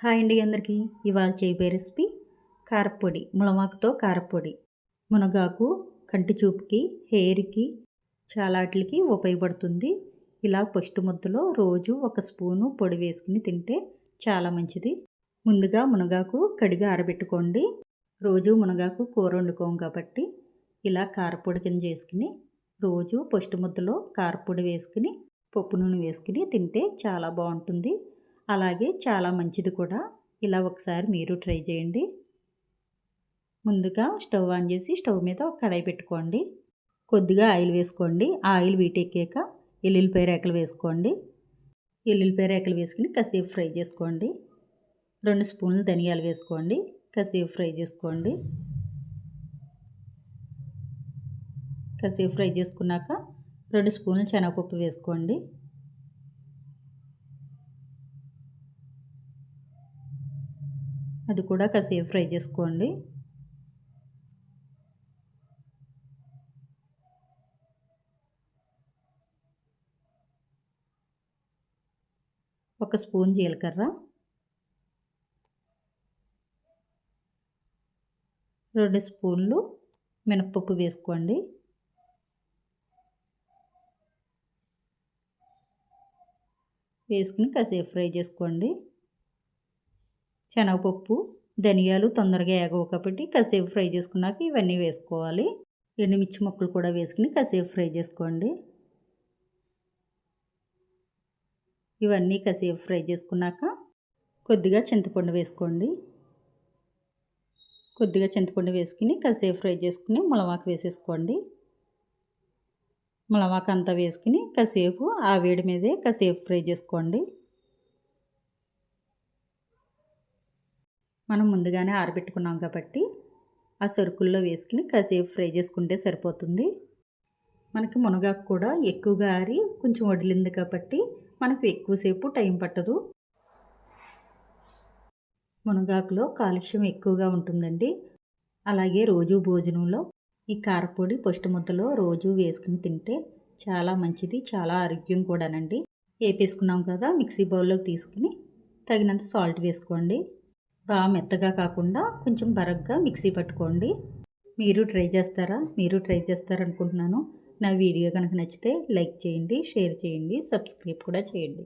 Hi అండి అందరికీ. ఇవాళ చేయబోయే రెసిపీ కారపొడి ములమాకుతో కారపొడి. మునగాకు కంటి చూపుకి హెయిర్కి చాలాట్లకి ఉపయోగపడుతుంది. ఇలా పొష్టి ముద్దలో రోజు ఒక స్పూను పొడి వేసుకుని తింటే చాలా మంచిది. ముందుగా మునగాకు కడిగి ఆరబెట్టుకోండి. రోజు మునగాకు కూర వండుకోం కాబట్టి ఇలా కారపొడి కింద చేసుకుని రోజు పొష్టి ముద్దలో కారపొడి వేసుకుని పప్పు నూనె వేసుకుని తింటే చాలా బాగుంటుంది. అలాగే చాలా మంచిది కూడా. ఇలా ఒకసారి మీరు ట్రై చేయండి. ముందుగా స్టవ్ ఆన్ చేసి స్టవ్ మీద ఒక కడాయి పెట్టుకోండి. కొద్దిగా ఆయిల్ వేసుకోండి. ఆ ఆయిల్ వీటెక్కాక ఎల్లుల్లిపాయ రేకలు వేసుకోండి. ఎల్లుల్లిపాయ రేకలు వేసుకుని కాసేపు ఫ్రై చేసుకోండి. రెండు స్పూన్లు ధనియాలు వేసుకోండి. కాసేపు ఫ్రై చేసుకోండి. కాసేపు ఫ్రై చేసుకున్నాక రెండు స్పూన్లు శనగపప్పు వేసుకోండి. అది కూడా కాసేపు ఫ్రై చేసుకోండి. ఒక స్పూన్ జీలకర్ర. రెండు స్పూన్లు మినప్పప్పు వేసుకోండి. వేసుకుని కాసేపు ఫ్రై చేసుకోండి. శనగపప్పు ధనియాలు తొందరగా ఏగవు కాబట్టి కాసేపు ఫ్రై చేసుకున్నాక ఇవన్నీ వేసుకోవాలి. ఎండుమిర్చి ముక్కలు కూడా వేసుకుని కాసేపు ఫ్రై చేసుకోండి. ఇవన్నీ కాసేపు ఫ్రై చేసుకున్నాక కొద్దిగా చింతపండు వేసుకోండి. కొద్దిగా చింతపండు వేసుకుని కాసేపు ఫ్రై చేసుకుని ములవాకు వేసేసుకోండి. ములమాకు అంతా వేసుకుని కాసేపు ఆ వేడి మీదే కాసేపు ఫ్రై చేసుకోండి. మనం ముందుగానే ఆరబెట్టుకున్నాం కాబట్టి ఆ సరుకుల్లో వేసుకుని కాసేపు ఫ్రై చేసుకుంటే సరిపోతుంది. మనకి మునగాకు కూడా ఎక్కువగా ఆరి కొంచెం వడిలింది కాబట్టి మనకు ఎక్కువసేపు టైం పట్టదు. మునగాకులో కాలుష్యం ఎక్కువగా ఉంటుందండి. అలాగే రోజు భోజనంలో ఈ కారపొడి పొష్టి ముద్దలో రోజు వేసుకుని తింటే చాలా మంచిది చాలా ఆరోగ్యం కూడానండి. వేపేసుకున్నాం కదా మిక్సీ బౌల్లోకి తీసుకుని తగినంత సాల్ట్ వేసుకోండి. బాగా మెత్తగా కాకుండా కొంచెం బరగ్గా మిక్సీ పట్టుకోండి. మీరు ట్రై చేస్తారా? మీరు ట్రై చేస్తారనుకుంటున్నాను. నా వీడియో కనుక నచ్చితే లైక్ చేయండి షేర్ చేయండి సబ్స్క్రైబ్ కూడా చేయండి.